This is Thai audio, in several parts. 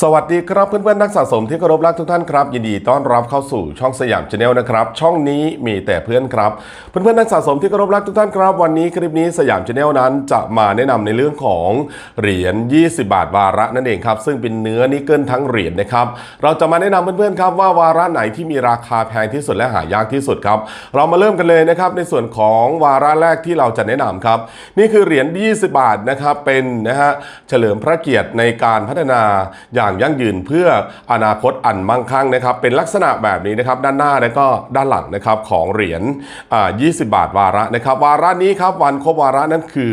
สวัสดีครับเพื่อนๆนักสะสมที่เคารพรักทุกท่านครับยินดีต้อนรับเข้าสู่ช่องสยามชาแนลนะครับช่องนี้มีแต่เพื่อนครับ เพื่อนๆนักสะสมที่เคารพรักทุกท่านครับ วันนี้คลิปนี้สยามชาแนลนั้นจะมาแนะนำในเรื่องของเหรียญ 20 บาทวาระนั่นเองครับซึ่งเป็นเนื้อนิกเกิลทั้งเหรียญนะครับเราจะมาแนะนำเพื่อนๆครับว่าวาระไหนที่มีราคาแพงที่สุดและหายากที่สุดครับเรามาเริ่มกันเลยนะครับในส่วนของวาระแรกที่เราจะแนะนำครับนี่คือเหรียญ 20 บาทนะครับเป็นนะฮะเฉลิมพระเกียรติในการพัฒนาอย่างยั่งยืนเพื่ออนาคตอันมั่งคั่งนะครับ เป็นลักษณะแบบนี้นะครับด้านหน้าและก็ด้านหลังนะครับของเหรียญ20 บาทวาระนะครับ วาระนี้ครับวันครบวาระนั้นคือ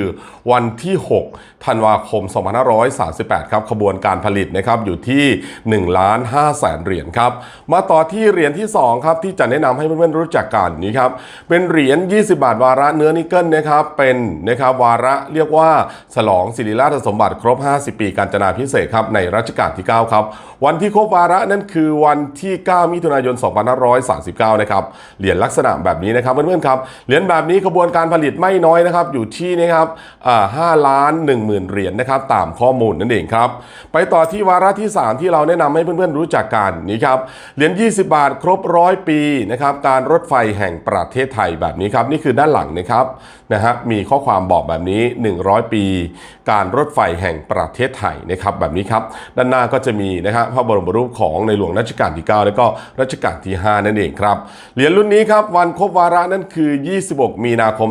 วันที่ 6 ธันวาคม 2538 ครับขบวนการผลิตนะครับอยู่ที่ 1 ล้าน5แสนเหรียญครับมาต่อที่เหรียญที่ 2 ครับ ที่จะแนะนำให้เพื่อนๆรู้จักกันนี้ครับเป็นเหรียญ 20 บาทวาระเนื้อนิกเกิลนะครับเป็นนะครับวาระเรียกว่าฉลองศิริราชสมบัติครบ 50 ปีการจนาพิเศษครับในรัชกาลที่9 ครับ วันที่ครบวาระนั่นคือวันที่ 9 มิถุนายน 2539 นะครับ เหรียญลักษณะแบบนี้นะครับเพื่อนๆครับ เหรียญแบบนี้ขบวนการผลิตไม่น้อยนะครับ อยู่ที่นะครับอ่า5ล้าน1หมื่นเหรียญนะครับ ตามข้อมูลนั่นเองครับ ไปต่อที่วาระที่ 3 ที่เราแนะนำให้เพื่อนๆรู้จักกันนี่ครับ เหรียญ 20 บาทครบร้อยปีนะครับ การรถไฟแห่งประเทศไทยแบบนี้ครับ นี่คือด้านหลังนะครับนะฮะ มีข้อความบอกแบบนี้ 100 ปี การรถไฟแห่งประเทศไทยนะครับ แบบนี้ครับ ด้านหน้าก็จะมีนะครับพระบรมรูปของในหลวงรัชกาลที่ 9 แล้วก็รัชกาลที่ 5 นั่นเองครับ เหรียญรุ่นนี้ครับวันครบวาระนั่นคือ 26 มีนาคม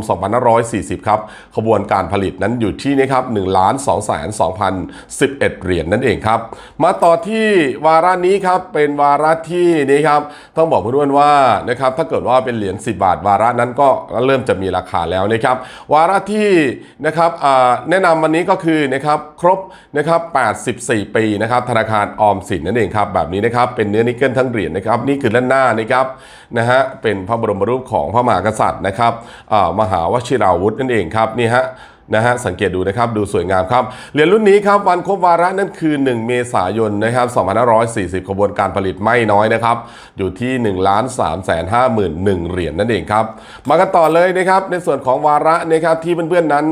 2540 ครับ ขบวนการผลิตนั้นอยู่ที่นะครับ1ล้าน2แสน2,011 เหรียญนั่นเองครับ มาต่อที่วาระนี้ครับเป็นวาระที่นี่ครับต้องบอกเพื่อนๆว่านะครับถ้าเกิดว่าเป็นเหรียญ10 บาท วาระนั้นก็เริ่มจะมีราคาแล้วนะครับ วาระที่นะครับแนะนำวันนี้ก็คือนะครับครบนะครับ84 ปีนะครับธนาคารออมสินนั่นเองครับแบบนี้นะครับเป็นเนื้อนิกเกิลทั้งเหรียญนะครับนี่คือด้านหน้านะครับนะฮะเป็นพระบรมรูปของพระมหากษัตริย์นะครับมหาวชิราวุธนั่นเองครับนี่ฮะ นะฮะสังเกตดูนะครับดูสวยงามครับเหรียญรุ่นนี้ครับวันครบวาระนั่นคือ 1 เมษายนนะครับ2540 ขบวนการผลิตไม่น้อยนะครับอยู่ที่1ล้าน3แสน5หมื่น1เหรียญนั่นเองครับมากันต่อเลยนะครับในส่วนของวาระนะครับที่เพื่อนๆนั้น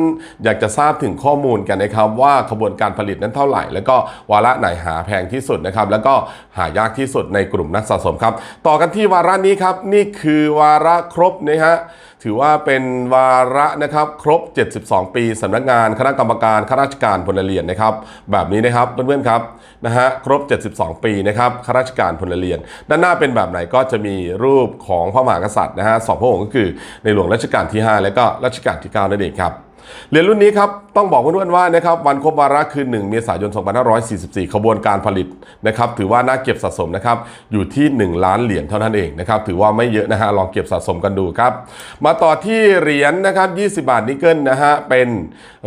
อยากจะทราบถึงข้อมูลกันนะครับว่าขบวนการผลิตนั้นเท่าไหร่ แล้วก็วาระไหนหาแพงที่สุดนะครับแล้วก็หายากที่สุดในกลุ่มนักสะสมครับต่อกันที่วาระนี้ครับนี่คือวาระครบนะฮะถือว่าเป็นวาระนะครับครบ 72 ปีสำนักงานคณะกรรมการข้าราชการพลเรือนนะครับ แบบนี้นะครับเพื่อนๆครับนะฮะครบ 72 ปีนะครับข้าราชการพลเรือน ด้านหน้าเป็นแบบไหนก็จะมีรูปของพระมหากษัตริย์นะฮะสองพระองค์ก็คือในหลวงรัชกาลที่ 5 และก็รัชกาลที่ 9 นั่นเองครับ เหรียญรุ่นนี้ครับต้องบอกเพื่อนๆว่านะครับวันครบวาระคือ 1 เมษายน 2544 ขบวนการผลิตนะครับถือว่าน่าเก็บสะสมนะครับอยู่ที่ 1 ล้านเหรียญเท่านั้นเองนะครับถือว่าไม่เยอะนะฮะลองเก็บสะสมกันดูครับ มาต่อที่เหรียญนะครับ20 บาทนิกเกิลนะฮะเป็น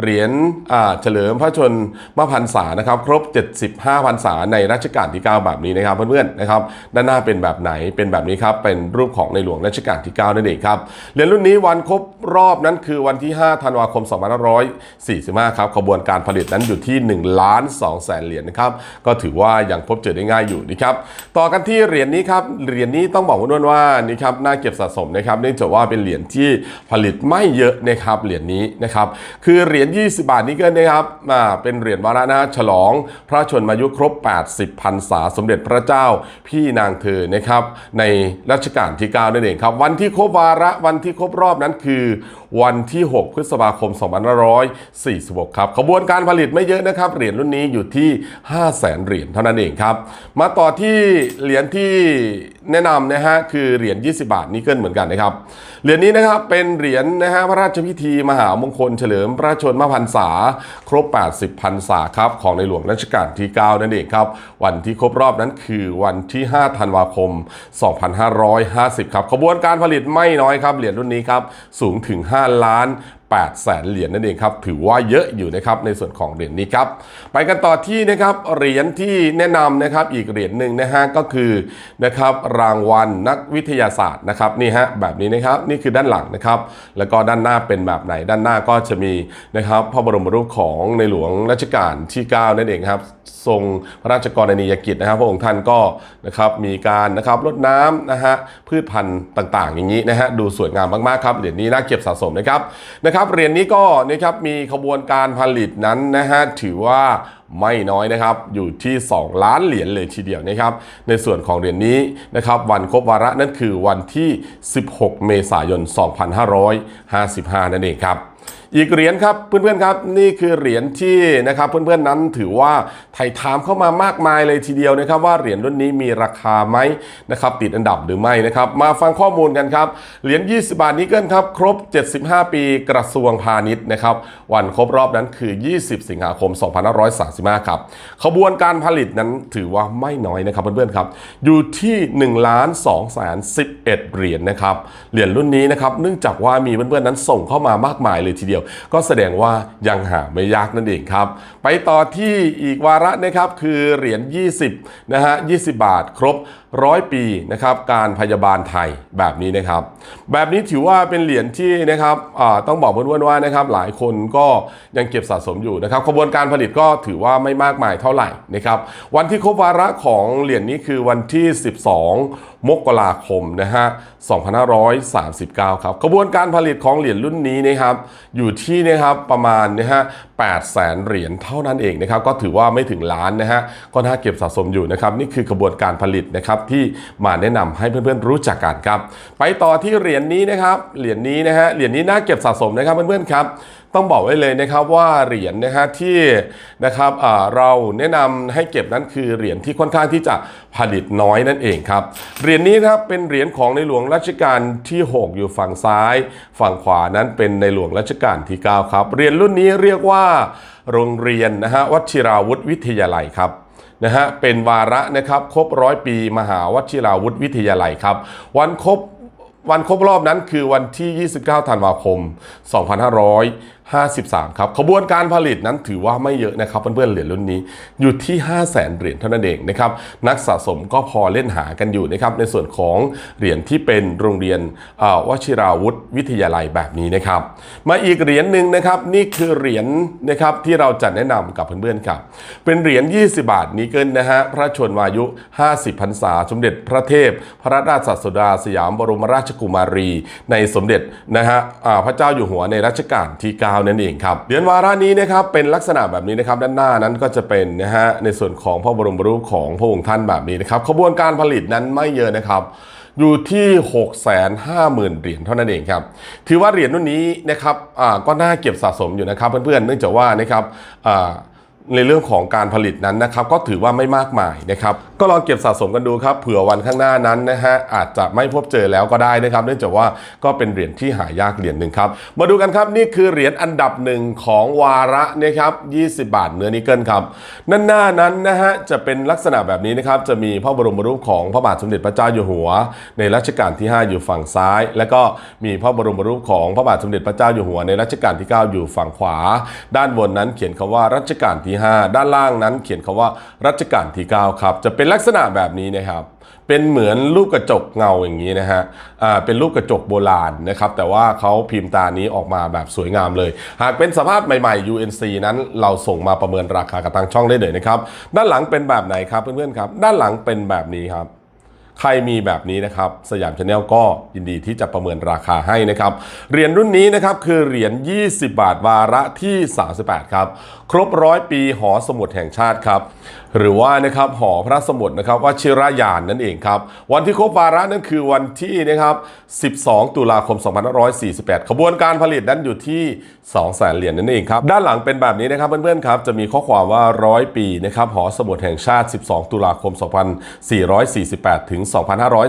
เหรียญอาเฉลิมพระชนมพรรษานะครับครบ 75พรรษาในรัชกาลที่ 9 แบบนี้นะครับเพื่อนๆนะครับด้านหน้าเป็นแบบไหนเป็นแบบนี้ครับเป็นรูปของในหลวงรัชกาลที่ 9 นั่นเองครับเหรียญรุ่นนี้วันครบรอบนั้นคือวันที่ 5 ธันวาคม2545 ครับขบวนการผลิตนั้นอยู่ที่ 1 ล้าน2แสนเหรียญนะครับ ก็ถือว่ายังพบเจอได้ง่ายอยู่นะครับ ต่อกันที่เหรียญนี้ครับ เหรียญนี้ต้องบอกเพื่อนว่านี่ครับน่าเก็บสะสมนะครับ เนื่องจากว่าเป็นเหรียญที่ผลิตไม่เยอะนะครับ เหรียญนี้นะครับ คือเหรียญ 20 บาทนี้ก็นะครับอ่าเป็นเหรียญวาระนะฉลอง พระชนมายุครบ 80พรรษาสมเด็จพระเจ้าพี่นางเธอนะครับ ในรัชกาลที่ 9 นั่นเองครับ วันที่ครบวาระวันที่ครบรอบนั้นคือวันที่ 6 พฤษภาคม 2546 ครับขบวนการผลิตไม่เยอะนะครับ เหรียญรุ่นนี้อยู่ที่ 5 0 0แสนเหรียญเท่านั้นเองครับ มาต่อที่เหรียญที่แนะนำนะฮะคือเหรียญ 20 บาทนิกเกิลเหมือนกันนะครับ เหรียญนี้นะครับเป็นเหรียญนะฮะพระราชพิธีมหามงคลเฉลิมพระชนมพรรษา ครบ 80พรรษาครับของในหลวงรัชกาลที่ 9 นั่นเองครับ วันที่ครบรอบนั้นคือวันที่ 5 ธันวาคม 2550 ครับขบวนการผลิตไม่น้อยครับเหรียญรุ่นนี้ครับสูงถึง 5ล้าน 8แสนเหรียญนั่นเองครับ ถือว่าเยอะอยู่นะครับในส่วนของเหรียญนี้ครับ ไปกันต่อที่นะครับเหรียญที่แนะนำนะครับอีกเหรียญหนึ่งนะฮะก็คือนะครับรางวัลนักวิทยาศาสตร์นะครับนี่ฮะแบบนี้นะครับนี่คือด้านหลังนะครับแล้วก็ด้านหน้าเป็นแบบไหนด้านหน้าก็จะมีนะครับพระบรมรูปของในหลวงรัชกาลที่ 9 นั่นเองครับทรงพระราชกรณียกิจนะครับพระองค์ท่านก็นะครับมีการนะครับรดน้ำนะฮะพืชพันธุ์ต่างๆ อย่างนี้นะฮะดูสวยงามมากๆครับเหรียญนี้น่าเก็บสะสมนะครับนะครับเหรียญนี้ก็นะครับมีขบวนการผลิตนั้นนะฮะถือว่าไม่น้อยนะครับอยู่ที่ 2 ล้านเหรียญเลยทีเดียวนะครับ ในส่วนของเหรียญนี้นะครับวันครบวาระนั่นคือวันที่ 16 เมษายน 2555 นั่นเองครับ อีกเหรียญครับเพื่อนๆครับนี่คือเหรียญที่นะครับเพื่อนๆนั้นถือว่าไถ่ถามเข้ามามากมายเลยทีเดียวนะครับว่าเหรียญรุ่นนี้มีราคาไหมนะครับติดอันดับหรือไม่นะครับมาฟังข้อมูลกันครับเหรียญ 20 บาทนิกเกิลครับครบ 75 ปีกระทรวงพาณิชย์นะครับวันครบรอบนั้นคือ 20 สิงหาคม 2535 ครับขบวนการผลิตนั้นถือว่าไม่น้อยนะครับเพื่อนๆครับอยู่ที่ 1 ล้าน2แสน11 เหรียญนะครับเหรียญรุ่นนี้นะครับเนื่องจากว่ามีเพื่อนๆนั้นส่งเข้ามามากมายเลยทีเดียวก็แสดงว่ายังหาไม่ยากนั่นเองครับ ไปต่อที่อีกวาระนะครับคือเหรียญ 20 นะฮะ 20 บาทครบร้อยปีนะครับการพยาบาลไทยแบบนี้นะครับ แบบนี้ถือว่าเป็นเหรียญที่นะครับต้องบอกเพื่อนๆว่านะครับหลายคนก็ยังเก็บสะสมอยู่นะครับขบวนการผลิตก็ถือว่าไม่มากมายเท่าไหร่นะครับวันที่ครบวาระของเหรียญนี้คือวันที่ 12 มกราคมนะฮะ2539 ครับกระบวนการผลิตของเหรียญรุ่นนี้นะครับอยู่ที่นะครับประมาณนะฮะ8แสนเหรียญเท่านั้นเองนะครับก็ถือว่าไม่ถึงล้านนะฮะก็น่าเก็บสะสมอยู่นะครับนี่คือกระบวนการผลิตนะครับที่มาแนะนำให้เพื่อนๆรู้จักกันครับ ไปต่อที่เหรียญนี้นะครับเหรียญนี้นะฮะเหรียญนี้น่าเก็บสะสมนะครับเพื่อนๆครับต้องบอกไว้เลยนะครับว่าเหรียญนะฮะที่นะครับเราแนะนำให้เก็บนั้นคือเหรียญที่ค่อนข้างที่จะผลิตน้อยนั่นเองครับเหรียญนี้ครับเป็นเหรียญของในหลวงรัชกาลที่ 6 อยู่ฝั่งซ้าย ฝั่งขวานั้นเป็นในหลวงรัชกาลที่ 9 ครับเหรียญรุ่นนี้เรียกว่า โรงเรียนนะฮะวัชิราวุธวิทยาลัยครับ นะฮะเป็นวาระนะครับครบร้อยปีมหาวชิราวุธวิทยาลัยครับ วันครบวันครบรอบนั้นคือวันที่ 29 ธันวาคม 53 ครับ ขบวนการผลิตนั้นถือว่าไม่เยอะนะครับเพื่อนๆเหรียญรุ่นนี้อยู่ที่ 5 0 0แสนเหรียญเท่านั้นเองนะครับนักสะสมก็พอเล่นหากันอยู่นะครับในส่วนของเหรียญที่เป็นโรงเรียนวชิราวุธวิทยาลัยแบบนี้นะครับมาอีกเหรียญหนึ่งนะครับนี่คือเหรียญนะครับที่เราจะแนะนำกับเพื่อนๆครับเป็นเหรียญ 20 บาทนิเกิลนะฮะพระชนมายุ 50พรรษาสมเด็จพระเทพ พระราชสัสดาสยามบรมราชกุมารี ในสมเด็จนะฮะพระเจ้าอยู่หัวในรัชกาลที่9นั่นเองครับเหรียญวาระนี้นะครับเป็นลักษณะแบบนี้นะครับด้านหน้านั้นก็จะเป็นนะฮะในส่วนของพระบรมรูปของพระองค์ท่านแบบนี้นะครับขบวนการผลิตนั้นไม่เยอะนะครับอยู่ที่ 650,000 เหรียญเท่านั้นเองครับ ถือว่าเหรียญรุ่นนี้นะครับอ่าก็น่าเก็บสะสมอยู่นะครับเพื่อนๆ เนื่องจากว่านะครับอ่า ในเรื่องของการผลิตนั้นนะครับก็ถือว่าไม่มากมายนะครับก็ลองเก็บสะสมกันดูครับเผื่อวันข้างหน้านั้นนะฮะอาจจะไม่พบเจอแล้วก็ได้นะครับ เนื่องจากว่าก็เป็นเหรียญที่หายากเหรียญหนึ่งครับมาดูกันครับนี่คือเหรียญอันดับหนึ่งของวาระนะครับ20 บาทเนื้อนิกเกิลครับด้านหน้านั้นนะฮะจะเป็นลักษณะแบบนี้นะครับจะมีพระบรมรูปของพระบาทสมเด็จพระเจ้าอยู่หัว ในรัชกาลที่ 5 อยู่ฝั่งซ้าย แล้วก็มีพระบรมรูปของพระบาทสมเด็จพระเจ้าอยู่หัว ในรัชกาลที่ 9 อยู่ฝั่งขวา ด้านบนนั้นเขียนคำว่ารัชกาลที่5 ด้านล่างนั้นเขียนคาว่ารัชกาลที่ 9 ครับ จะเป็นลักษณะแบบนี้นะครับ เป็นเหมือนรูปกระจกเงาอย่างนี้นะฮะอ่าเป็นรูปกระจกโบราณนะครับ แต่ว่าเขาพิมพ์ตานี้ออกมาแบบสวยงามเลย หากเป็นสภาพใหม่ๆ UNC นั้นเราส่งมาประเมินราคากับทางช่องได้เลยนะครับ ด้านหลังเป็นแบบไหนครับเพื่อนๆครับ ด้านหลังเป็นแบบนี้ครับ ใครมีแบบนี้นะครับสยามชาแนลก็ยินดีที่จะประเมินราคาให้นะครับเหรียญรุ่นนี้นะครับคือเหรียญ 20 บาทวาระที่ 38 ครับ ครบร้อยปีหอสมุดแห่งชาติครับหรือว่านะครับหอพระสมุดนะครับวชิรยานนั่นเองครับวันที่ครบวาระนั่นคือวันที่นะครับ 12 ตุลาคม 2548 ขบวนการผลิตนั้นอยู่ที่ 2 แสนเหรียญนั่นเองครับด้านหลังเป็นแบบนี้นะครับเพื่อนๆครับจะมีข้อความว่าร้อยปีนะครับหอสมุดแห่งชาติ 12 ตุลาคม 2448 ถึง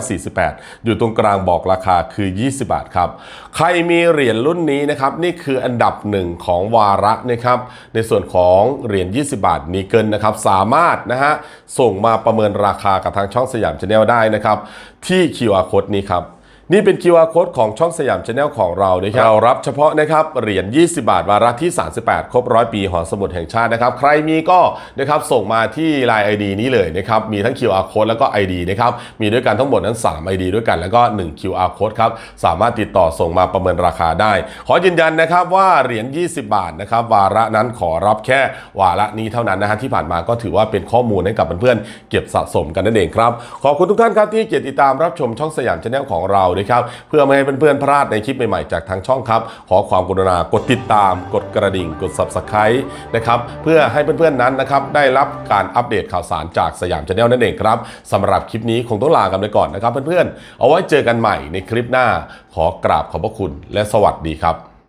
2548 อยู่ตรงกลางบอกราคาคือ 20 บาทครับใครมีเหรียญรุ่นนี้นะครับนี่คืออันดับหนึ่งของวาระนะครับในส่วนของเหรียญ 20 บาทนิเกิลนะครับสามารถนะฮะส่งมาประเมินราคากับทางช่องสยามชาแนลได้นะครับ ที่ QR code นี้ครับ นี่เป็น QR code ของช่องสยามชาแนลของเรานะครับเรารับเฉพาะนะครับเหรียญ 20 บาทวาระที่ 38 ครบร้อยปีหอสมุดแห่งชาตินะครับ ใครมีก็นะครับส่งมาที่ Line ID นี้เลยนะครับ มีทั้ง QR code แล้วก็ ID นะครับ มีด้วยกันทั้งหมดนั้น3 ID ด้วยกันแล้วก็ 1 QR code ครับ สามารถติดต่อส่งมาประเมินราคาได้ ขอยืนยันนะครับว่าเหรียญ 20 บาทนะครับวาระนั้นขอรับแค่วาระนี้เท่านั้นนะฮะที่ผ่านมาก็ถือว่าเป็นข้อมูลให้กับเพื่อนๆเก็บสะสมกันนั่นเองครับ ขอบคุณทุกท่านครับที่เกียรติติดตามรับชมช่องสยามชาแนลของเรานะครับ เพื่อไม่ให้เพื่อนๆพลาดในคลิปใหม่ๆจากทางช่องครับ ขอความกรุณากดติดตาม กดกระดิ่ง กด subscribe นะครับเพื่อให้เพื่อนๆนั้นนะครับได้รับการอัปเดตข่าวสารจากสยามชาแนลนั่นเองครับสำหรับคลิปนี้คงต้องลากันไปก่อนนะครับเพื่อนๆเอาไว้เจอกันใหม่ในคลิปหน้าขอกราบขอบพระคุณและสวัสดีครับ